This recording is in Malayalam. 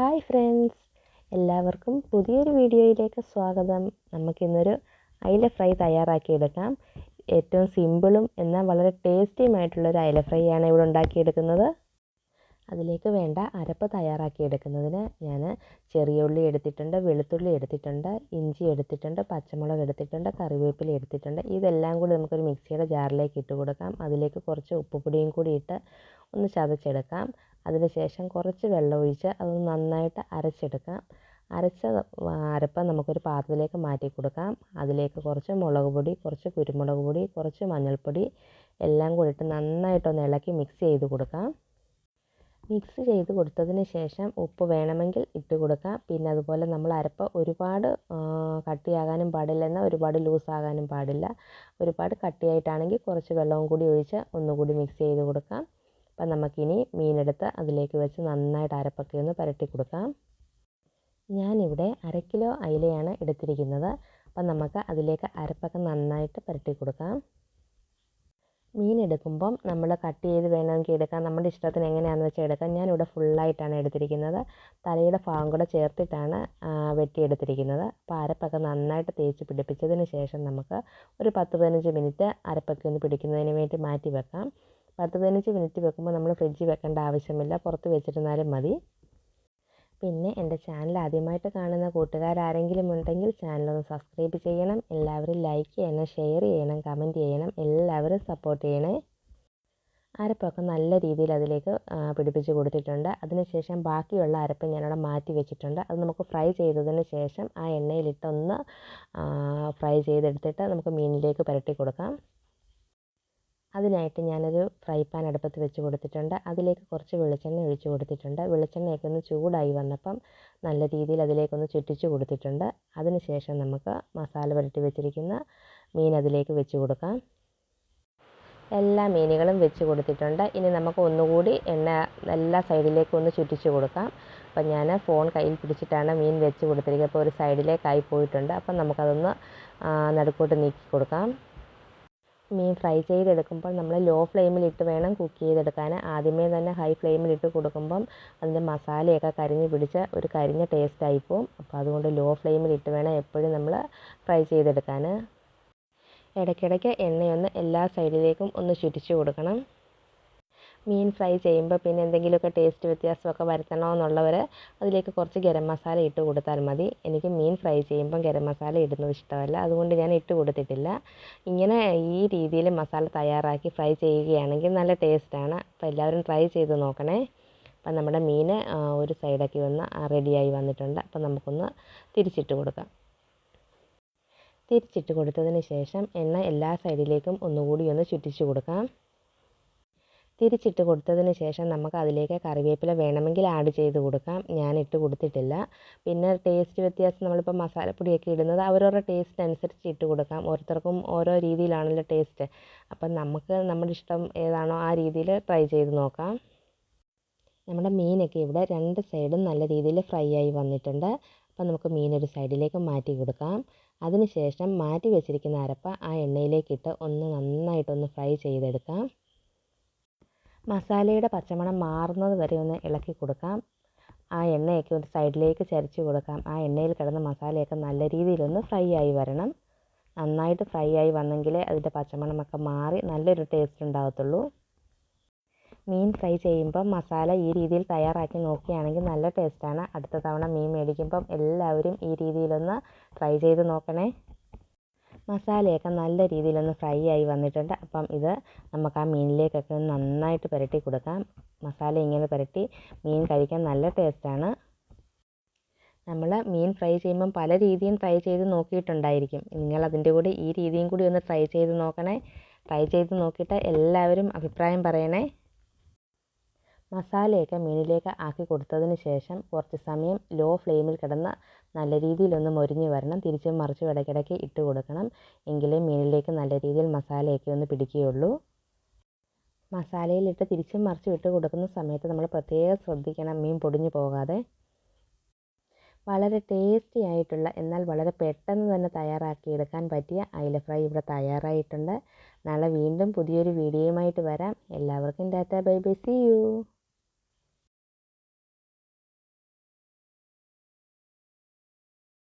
ഹായ് ഫ്രണ്ട്സ് എല്ലാവർക്കും പുതിയൊരു വീഡിയോയിലേക്ക് സ്വാഗതം. നമുക്കിന്നൊരു അയില ഫ്രൈ തയ്യാറാക്കിയെടുക്കാം. ഏറ്റവും സിമ്പിളും എന്നാൽ വളരെ ടേസ്റ്റിയുമായിട്ടുള്ളൊരു അയില ഫ്രൈ ആണ് ഇവിടെ ഉണ്ടാക്കിയെടുക്കുന്നത്. അതിലേക്ക് വേണ്ട അരപ്പ് തയ്യാറാക്കി എടുക്കുന്നതിന് ഞാൻ ചെറിയ ഉള്ളി എടുത്തിട്ടുണ്ട് വെളുത്തുള്ളി എടുത്തിട്ടുണ്ട് ഇഞ്ചി എടുത്തിട്ടുണ്ട് പച്ചമുളക് എടുത്തിട്ടുണ്ട് കറിവേപ്പില എടുത്തിട്ടുണ്ട്. ഇതെല്ലാം കൂടി നമുക്കൊരു മിക്സിയുടെ ജാറിലേക്ക് ഇട്ട് കൊടുക്കാം. അതിലേക്ക് കുറച്ച് ഉപ്പുപൊടിയും കൂടി ഇട്ട് ഒന്ന് ചതച്ചെടുക്കാം. അതിനുശേഷം കുറച്ച് വെള്ളം ഒഴിച്ച് അത് നന്നായിട്ട് അരച്ചെടുക്കാം. അരച്ച അരപ്പ് നമുക്കൊരു പാത്രത്തിലേക്ക് മാറ്റി കൊടുക്കാം. അതിലേക്ക് കുറച്ച് മുളക് പൊടി കുറച്ച് കുരുമുളക് പൊടി കുറച്ച് മഞ്ഞൾപ്പൊടി എല്ലാം കൂടിയിട്ട് നന്നായിട്ടൊന്ന് ഇളക്കി മിക്സ് ചെയ്ത് കൊടുക്കാം. മിക്സ് ചെയ്ത് കൊടുത്തതിന് ശേഷം ഉപ്പ് വേണമെങ്കിൽ ഇട്ട് കൊടുക്കാം. പിന്നെ അതുപോലെ നമ്മൾ അരപ്പ് ഒരുപാട് കട്ടിയാകാനും പാടില്ല. എന്നാൽ ഒരുപാട് ലൂസാകാനും പാടില്ല. ഒരുപാട് കട്ടിയായിട്ടാണെങ്കിൽ കുറച്ച് വെള്ളവും കൂടി ഒഴിച്ച് ഒന്നുകൂടി മിക്സ് ചെയ്ത് കൊടുക്കാം. അപ്പം നമുക്കിനി മീനെടുത്ത് അതിലേക്ക് വെച്ച് നന്നായിട്ട് അരപ്പൊക്കെ ഒന്ന് പരട്ടി കൊടുക്കാം. ഞാനിവിടെ അര കിലോ അയിലയാണ് എടുത്തിരിക്കുന്നത്. അപ്പം നമുക്ക് അതിലേക്ക് അരപ്പൊക്കെ നന്നായിട്ട് പരട്ടി കൊടുക്കാം. മീൻ എടുക്കുമ്പം നമ്മൾ കട്ട് ചെയ്ത് വേണമെങ്കിൽ എടുക്കാം. നമ്മുടെ ഇഷ്ടത്തിന് എങ്ങനെയാണെന്ന് വെച്ചാൽ എടുക്കാം. ഞാനിവിടെ ഫുള്ളായിട്ടാണ് എടുത്തിരിക്കുന്നത്. തലയുടെ ഭാഗം കൂടെ ചേർത്തിട്ടാണ് വെട്ടിയെടുത്തിരിക്കുന്നത്. അപ്പോൾ അരപ്പൊക്കെ നന്നായിട്ട് തേച്ച് പിടിപ്പിച്ചതിന് ശേഷം നമുക്ക് ഒരു പത്ത് പതിനഞ്ച് മിനിറ്റ് അരപ്പൊക്കെ ഒന്ന് പിടിക്കുന്നതിന് വേണ്ടി മാറ്റി വെക്കാം. പത്ത് പതിനഞ്ച് മിനിറ്റ് വെക്കുമ്പോൾ നമ്മൾ ഫ്രിഡ്ജിൽ വെക്കേണ്ട ആവശ്യമില്ല. പുറത്ത് വെച്ചിരുന്നാലും മതി. പിന്നെ എന്റെ ചാനൽ ആദ്യമായിട്ട് കാണുന്ന കൂട്ടുകാരാരെങ്കിലും ഉണ്ടെങ്കിൽ ചാനലൊന്ന് സബ്സ്ക്രൈബ് ചെയ്യണം. എല്ലാവരും ലൈക്ക് ചെയ്യണം ഷെയർ ചെയ്യണം കമന്റ് ചെയ്യണം. എല്ലാവരും സപ്പോർട്ട് ചെയ്യണേ. അരപ്പൊക്കെ നല്ല രീതിയിൽ അതിലേക്ക് പിടിപ്പിച്ച് കൊടുത്തിട്ടുണ്ട്. അതിനുശേഷം ബാക്കിയുള്ള അരപ്പ് ഞാനവിടെ മാറ്റി വെച്ചിട്ടുണ്ട്. അത് നമുക്ക് ഫ്രൈ ചെയ്തതിന് ശേഷം ആ എണ്ണയിലിട്ടൊന്ന് ഫ്രൈ ചെയ്തെടുത്തിട്ട് നമുക്ക് മീനിലേക്ക് പുരട്ടി കൊടുക്കാം. അതിനായിട്ട് ഞാനൊരു ഫ്രൈ പാൻ അടുപ്പത്ത് വെച്ച് കൊടുത്തിട്ടുണ്ട്. അതിലേക്ക് കുറച്ച് വെളിച്ചെണ്ണ ഒഴിച്ച് കൊടുത്തിട്ടുണ്ട്. വെളിച്ചെണ്ണയൊക്കെ ഒന്ന് ചൂടായി വന്നപ്പം നല്ല രീതിയിൽ അതിലേക്കൊന്ന് ചുറ്റിച്ച് കൊടുത്തിട്ടുണ്ട്. അതിനുശേഷം നമുക്ക് മസാല പുരട്ടി വെച്ചിരിക്കുന്ന മീൻ അതിലേക്ക് വെച്ച് കൊടുക്കാം. എല്ലാ മീനുകളും വെച്ച് കൊടുത്തിട്ടുണ്ട്. ഇനി നമുക്ക് ഒന്നുകൂടി എണ്ണ എല്ലാ സൈഡിലേക്കും ഒന്ന് ചുറ്റിച്ച് കൊടുക്കാം. അപ്പം ഞാൻ ഫോൺ കയ്യിൽ പിടിച്ചിട്ടാണ് മീൻ വെച്ച് കൊടുത്തിരിക്കുന്നത്. അപ്പോൾ ഒരു സൈഡിലേക്കായി പോയിട്ടുണ്ട്. അപ്പം നമുക്കതൊന്ന് നടുക്കോട്ട് നീക്കി കൊടുക്കാം. മീൻ ഫ്രൈ ചെയ്തെടുക്കുമ്പോൾ നമ്മൾ ലോ ഫ്ലെയിമിലിട്ട് വേണം കുക്ക് ചെയ്തെടുക്കാൻ ആദ്യമേ തന്നെ ഹൈ ഫ്ലെയിമിലിട്ട് കൊടുക്കുമ്പം അതിന്റെ മസാലയൊക്കെ കരിഞ്ഞ് പിടിച്ച് ഒരു കരിഞ്ഞ ടേസ്റ്റ് ആയിപ്പോവും. അപ്പോൾ അതുകൊണ്ട് ലോ ഫ്ലെയിമിലിട്ട് വേണം എപ്പോഴും നമ്മൾ ഫ്രൈ ചെയ്തെടുക്കാൻ ഇടയ്ക്കിടയ്ക്ക് എണ്ണയൊന്ന് എല്ലാ സൈഡിലേക്കും ഒന്ന് ചുറ്റിച്ച് കൊടുക്കണം. മീൻ ഫ്രൈ ചെയ്യുമ്പോൾ പിന്നെ എന്തെങ്കിലുമൊക്കെ ടേസ്റ്റ് വ്യത്യാസമൊക്കെ വരുത്തണമെന്നുള്ളവർ അതിലേക്ക് കുറച്ച് ഗരം മസാല ഇട്ട് കൊടുത്താൽ മതി. എനിക്ക് മീൻ ഫ്രൈ ചെയ്യുമ്പം ഗരം മസാല ഇടുന്നത് ഇഷ്ടമല്ല. അതുകൊണ്ട് ഞാൻ ഇട്ട് കൊടുത്തിട്ടില്ല. ഇങ്ങനെ ഈ രീതിയിൽ മസാല തയ്യാറാക്കി ഫ്രൈ ചെയ്യുകയാണെങ്കിൽ നല്ല ടേസ്റ്റാണ് അപ്പോൾ എല്ലാവരും ട്രൈ ചെയ്ത് നോക്കണേ. അപ്പം നമ്മുടെ മീൻ ഒരു സൈഡൊക്കെ വന്ന് റെഡിയായി വന്നിട്ടുണ്ട്. അപ്പം നമുക്കൊന്ന് തിരിച്ചിട്ട് കൊടുക്കാം. തിരിച്ചിട്ട് കൊടുത്തതിന് ശേഷം എണ്ണ എല്ലാ സൈഡിലേക്കും ഒന്നുകൂടി ഒന്ന് ചുറ്റിച്ച് കൊടുക്കാം. തിരിച്ചിട്ട് കൊടുത്തതിന് ശേഷം നമുക്ക് അതിലേക്ക് കറിവേപ്പില വേണമെങ്കിൽ ആഡ് ചെയ്ത് കൊടുക്കാം. ഞാൻ ഇട്ട് കൊടുത്തിട്ടില്ല. പിന്നെ ടേസ്റ്റ് വ്യത്യാസം നമ്മളിപ്പോൾ മസാലപ്പൊടിയൊക്കെ ഇടുന്നത് അവരവരുടെ ടേസ്റ്റ് അനുസരിച്ച് ഇട്ട് കൊടുക്കാം. ഓരോരുത്തർക്കും ഓരോ രീതിയിലാണല്ലോ ടേസ്റ്റ് അപ്പം നമുക്ക് നമ്മുടെ ഇഷ്ടം ഏതാണോ ആ രീതിയിൽ ട്രൈ ചെയ്ത് നോക്കാം. നമ്മുടെ മീനൊക്കെ ഇവിടെ രണ്ട് സൈഡും നല്ല രീതിയിൽ ഫ്രൈ ആയി വന്നിട്ടുണ്ട്. അപ്പം നമുക്ക് മീൻ ഒരു സൈഡിലേക്ക് മാറ്റി കൊടുക്കാം. അതിനുശേഷം മാറ്റി വെച്ചിരിക്കുന്ന അരപ്പ ആ എണ്ണയിലേക്കിട്ട് ഒന്ന് നന്നായിട്ടൊന്ന് ഫ്രൈ ചെയ്തെടുക്കാം. മസാലയുടെ പച്ചമണം മാറുന്നത് വരെ ഒന്ന് ഇളക്കി കൊടുക്കാം. ആ എണ്ണയൊക്കെ ഒരു സൈഡിലേക്ക് ചരിച്ച് കൊടുക്കാം. ആ എണ്ണയിൽ കിടന്ന മസാലയൊക്കെ നല്ല രീതിയിലൊന്ന് ഫ്രൈ ആയി വരണം. നന്നായിട്ട് ഫ്രൈ ആയി വന്നെങ്കിലേ അതിന്റെ പച്ചമണമൊക്കെ മാറി നല്ലൊരു ടേസ്റ്റ് ഉണ്ടാകത്തുള്ളൂ മീൻ ഫ്രൈ ചെയ്യുമ്പം മസാല ഈ രീതിയിൽ തയ്യാറാക്കി നോക്കുകയാണെങ്കിൽ നല്ല ടേസ്റ്റാണ്. അടുത്ത തവണ മീൻ മേടിക്കുമ്പം എല്ലാവരും ഈ രീതിയിലൊന്ന് ട്രൈ ചെയ്ത് നോക്കണേ. മസാലയൊക്കെ നല്ല രീതിയിലൊന്ന് ഫ്രൈ ആയി വന്നിട്ടുണ്ട്. അപ്പം ഇത് നമുക്ക് ആ മീനിലേക്കൊക്കെ നന്നായിട്ട് പുരട്ടി കൊടുക്കാം. മസാല ഇങ്ങനെ പുരട്ടി മീൻ കഴിക്കാൻ നല്ല ടേസ്റ്റാണ്. നമ്മൾ മീൻ ഫ്രൈ ചെയ്യുമ്പം പല രീതിയും ട്രൈ ചെയ്ത് നോക്കിയിട്ടുണ്ടായിരിക്കും. നിങ്ങൾ അതിന്റെ കൂടെ ഈ രീതിയും കൂടി ഒന്ന് ട്രൈ ചെയ്ത് നോക്കണേ. ട്രൈ ചെയ്ത് നോക്കിയിട്ട് എല്ലാവരും അഭിപ്രായം പറയണേ. മസാലയൊക്കെ മീനിലേക്ക് ആക്കി കൊടുത്തതിന് ശേഷം കുറച്ച് സമയം ലോ ഫ്ലെയിമിൽ കിടന്ന് നല്ല രീതിയിലൊന്ന് മൊരിഞ്ഞ് വരണം. തിരിച്ചും മറിച്ചും ഇടയ്ക്കിടയ്ക്ക് ഇട്ട് കൊടുക്കണം. എങ്കിലേ മീനിലേക്ക് നല്ല രീതിയിൽ മസാലയൊക്കെ ഒന്ന് പിടിക്കുകയുള്ളൂ. മസാലയിലിട്ട് തിരിച്ചും മറിച്ചും ഇട്ട് കൊടുക്കുന്ന സമയത്ത് നമ്മൾ പ്രത്യേകം ശ്രദ്ധിക്കണം മീൻ പൊടിഞ്ഞു പോകാതെ. വളരെ ടേസ്റ്റി ആയിട്ടുള്ള എന്നാൽ വളരെ പെട്ടെന്ന് തന്നെ തയ്യാറാക്കിയെടുക്കാൻ പറ്റിയ അയില ഫ്രൈ ഇവിടെ തയ്യാറായിട്ടുണ്ട്. നാളെ വീണ്ടും പുതിയൊരു വീഡിയോയുമായിട്ട് വരാം. എല്ലാവർക്കും tata bye bye see you.